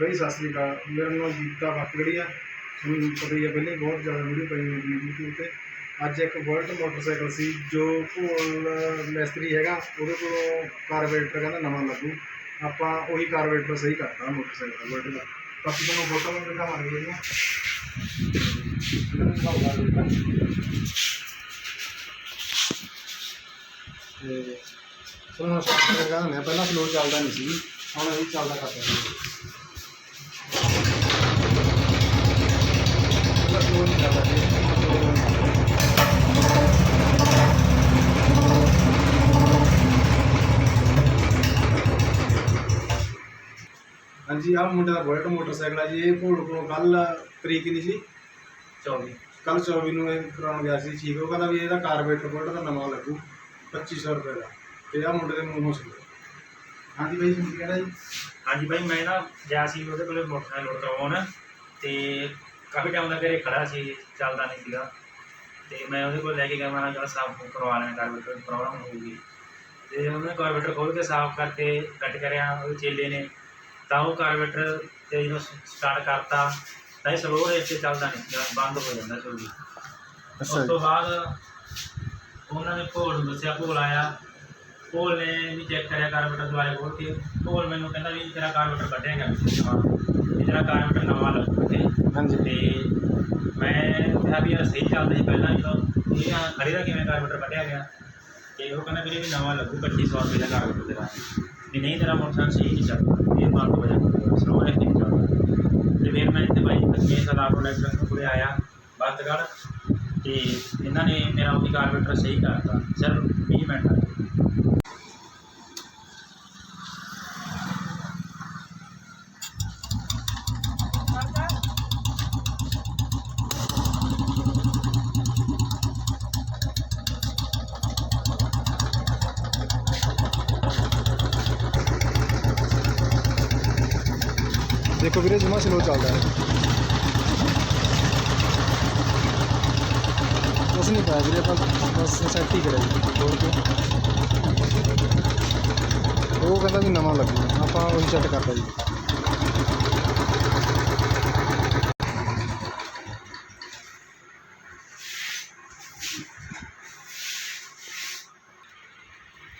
ਬਈ, ਸਤਿ ਸ੍ਰੀ ਅਕਾਲ। ਮੇਰਾ ਨਾਮ ਜੀਤਾ ਬਾਕੜੀ ਆ। ਤੁਹਾਨੂੰ ਪਤਾ ਹੀ ਆ, ਪਹਿਲੇ ਬਹੁਤ ਜ਼ਿਆਦਾ ਵੀਡੀਓ ਪਾਈ ਹੋਈ ਹੈ YouTube ਤੇ। ਅੱਜ ਇੱਕ ਵਰਲਡ ਮੋਟਰਸਾਈਕਲ ਸੀ, ਜੋ ਭੋਲ ਮਿਸਤਰੀ ਹੈਗਾ, ਉਹਦੇ ਕੋਲੋਂ ਕਾਰਬੇਟਰ ਕਹਿੰਦਾ ਨਵਾਂ ਲੱਗੂ। ਆਪਾਂ ਉਹੀ ਕਾਰਬੇਟਰ ਸਹੀ ਕਰਤਾ ਮੋਟਰਸਾਈਕਲ ਵਰਲਡ ਦਾ। ਬਾਕੀ ਤੁਹਾਨੂੰ ਫੋਟੋ ਮੈਂ ਦਿਖਾਵਾਂਗੇ ਇਹਦੀਆਂ ਇਹਨਾਂ ਤੇ ਸੁਣੋ ਸਟਾਰਟ ਕਰ ਦਿੰਦੇ ਹਾਂ ਪਹਿਲਾਂ ਸਲੋ ਚੱਲਦਾ ਨਹੀਂ ਸੀ ਹੁਣ ਇਹ ਚੱਲਦਾ ਕਰਦਾ ਸੀ ਪਹਿਲਾਂ ਸਲੋ ਨਹੀਂ ਚੱਲਦਾ ਸੀ ਹੁਣ slow ਹੋਣ ਲੱਗ ਪਿਆ। ਹਾਂਜੀ ਆਹ ਮੁੰਡੇ ਦਾ ਬੁਲਟ ਮੋਟਰਸਾਈਕਲ ਆ ਜੀ ਇਹ ਭੋੜ ਕੋਲੋਂ ਕੱਲ ਤਰੀਕ ਨਹੀਂ ਸੀ? 24 ਕੱਲ 24 ਨੂੰ ਇਹ ਕਰਾਉਣ ਗਿਆ ਸੀ ਠੀਕ ਉਹ ਕਹਿੰਦਾ ਵੀ ਇਹਦਾ ਕਾਰਬੇਟਰ ਬੁਲਟ ਦਾ ਨਵਾਂ ਲੱਗੂ 2500 ਰੁਪਏ ਦਾ। ਤੇ ਆਹ ਮੁੰਡੇ ਦੇ ਮੂੰਹੋਂ ਸੁਣੋ ਹਾਂਜੀ ਬਾਈ ਤੁਸੀਂ ਕਹਿਣਾ ਜੀ? ਹਾਂਜੀ ਭਾਈ ਮੈਂ ਨਾ ਗਿਆ ਸੀ ਉਹਦੇ ਕੋਲੇ ਮੋਟਰਸਾਈਕਲ ਲੋਡ ਕਰਵਾਉਣ ਤੇ ਕਾਫੀ ਟਾਈਮ ਦਾ ਘਰੇ ਖੜਾ ਸੀ ਚੱਲਦਾ ਨਹੀਂ ਸੀਗਾ। ਤੇ ਮੈਂ ਉਹਦੇ ਕੋਲ ਲੈ ਕੇ ਗਿਆ ਮੈਂ ਕਿਹਾ ਚਲ ਸਾਫ਼ ਕਰਵਾ ਲੈਣਾ ਕਾਰਬੇਟਰ ਪ੍ਰੋਬਲਮ ਹੋਊਗੀ। ਤੇ ਉਹਨੇ ਕਾਰਬੇਟਰ ਖੋਲ ਕੇ ਸਾਫ਼ ਕਰਕੇ ਕੱਟ ਕਰਿਆ ਉਹ ਚੇਲੇ ਨੇ। ਤਾਂ ਉਹ ਕਾਰਬੇਟਰ ਤੇ ਜਦੋਂ ਸਟਾਰਟ ਕਰਤਾ ਤਾਂ ਇਹ ਸਲੋ ਰੇਟ ਤੇ ਚੱਲਦਾ ਨਹੀਂ ਸੀਗਾ ਬੰਦ ਹੋ ਜਾਂਦਾ ਚੋਲੀ ਉਸ ਤੋਂ ਬਾਅਦ ਉਹਨਾਂ ਨੇ ਭੋਲ ਨੂੰ ਦੱਸਿਆ ਭੋਲ ਆਇਆ। ਭੋਲ ਨੇ ਵੀ ਚੈੱਕ ਕਰਿਆ ਕਾਰਬੇਟਰ ਦੁਆਰੇ ਖੋਲ ਕੇ ਭੋਲ ਮੈਨੂੰ ਕਹਿੰਦਾ ਵੀ ਤੇਰਾ ਕਾਰਬੇਟਰ ਕੱਢਿਆ ਗਿਆ ਵੀ ਤੇਰਾ ਕਾਰਬੇਟਰ ਨਵਾਂ ਲੱਗੂ ਤੇ ਹਾਂਜੀ। ਤੇ ਮੈਂ ਕਿਹਾ ਵੀ ਯਾਰ ਸਹੀ ਚੱਲਦਾ ਸੀ ਪਹਿਲਾਂ ਜਦੋਂ। ਇਹ ਆ ਖੜੇ ਦਾ ਕਿਵੇਂ ਕਾਰਬੇਟਰ ਕੱਢਿਆ ਗਿਆ। ਤੇ ਉਹ ਕਹਿੰਦਾ ਵੀਰੇ ਵੀ ਨਵਾਂ ਲੱਗੂ 2500 ਰੁਪਏ ਦਾ ਕਾਰਬੇਟਰ ਤੇਰਾ। ਵੀ ਨਹੀਂ ਤੇਰਾ ਮੋਟਰਸਾਈਕਲ ਸਹੀ ਨਹੀਂ ਚੱਲਦਾ ਇਹ ਬੰਦ ਹੋ ਜਾਣਾ ਸਲੋ ਰੇਟ ਨਹੀਂ ਚੱਲਦਾ। ਤੇ ਫਿਰ ਮੈਂ ਇੱਥੇ ਭਾਈ ਤਕਮੀਰ ਸਲਾਹ ਕੋਲ ਇਲੈਕਟ੍ਰਿਕ ਕੋਲੇ ਆਇਆ ਬਸਤਗੜ੍ਹ ਤੇ ਇਹਨਾਂ ਨੇ ਮੇਰਾ ਉਹਦੀ ਕਾਰਬੇਟਰ ਸਹੀ ਕਰਤਾ ਸਿਰਫ 20 ਮਿੰਟ। ਦੇਖੋ ਵੀਰੇ, ਜਮਾ ਸਲੋ ਚੱਲਦਾ ਹੈ। ਕੁਛ ਨਹੀਂ ਪਾਇਆ ਵੀਰੇ, ਆਪਾਂ ਬਸ ਸੈੱਟ ਹੀ ਕਰਿਆ ਜੀ ਖੋਲ ਉਹ ਕਹਿੰਦਾ ਵੀ ਨਵਾਂ ਲੱਗੂ ਆਪਾਂ ਉਹੀ ਸੈੱਟ ਕਰਦਾ ਜੀ।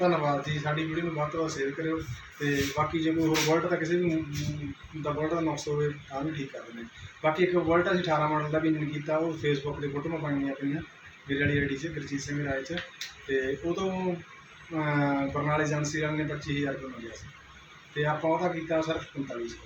ਧੰਨਵਾਦ ਜੀ, ਸਾਡੀ ਵੀਡੀਓ ਨੂੰ ਵੱਧ ਤੋਂ ਵੱਧ ਸ਼ੇਅਰ ਕਰਿਓ ਤੇ ਬਾਕੀ ਜੇ ਕੋਈ ਹੋਰ ਵਰਲਡ ਦਾ ਕਿਸੇ ਵੀ ਦਾ ਵਰਲਡ ਦਾ ਨੁਕਸ ਹੋਵੇ, ਤਾਂ ਵੀ ਠੀਕ ਕਰ ਦਿੰਦੇ ਬਾਕੀ ਇੱਕ ਵਰਲਡ ਅਸੀਂ 18 ਮਾਡਲ ਦਾ ਵੀ ਇੰਜਨ ਕੀਤਾ, ਉਹ ਫੇਸਬੁੱਕ ਤੇ ਫੋਟੋਆਂ ਪਾਈਆਂ ਆਪਣੀਆਂ, ਮੇਰੇ ਵਾਲੀ ਆਈਡੀ 'ਚ ਗੁਰਜੀਤ ਸਿੰਘ ਰਾਏ 'ਚ। ਤੇ ਉਦੋਂ ਬਰਨਾਲੇ ਏਜੰਸੀ ਵਾਲਿਆਂ ਨੇ 25000 ਰੁਪਏ ਮੰਗਿਆ ਸੀ। ਤੇ ਆਪਾਂ ਉਹਦਾ ਕੀਤਾ ਸਿਰਫ 4500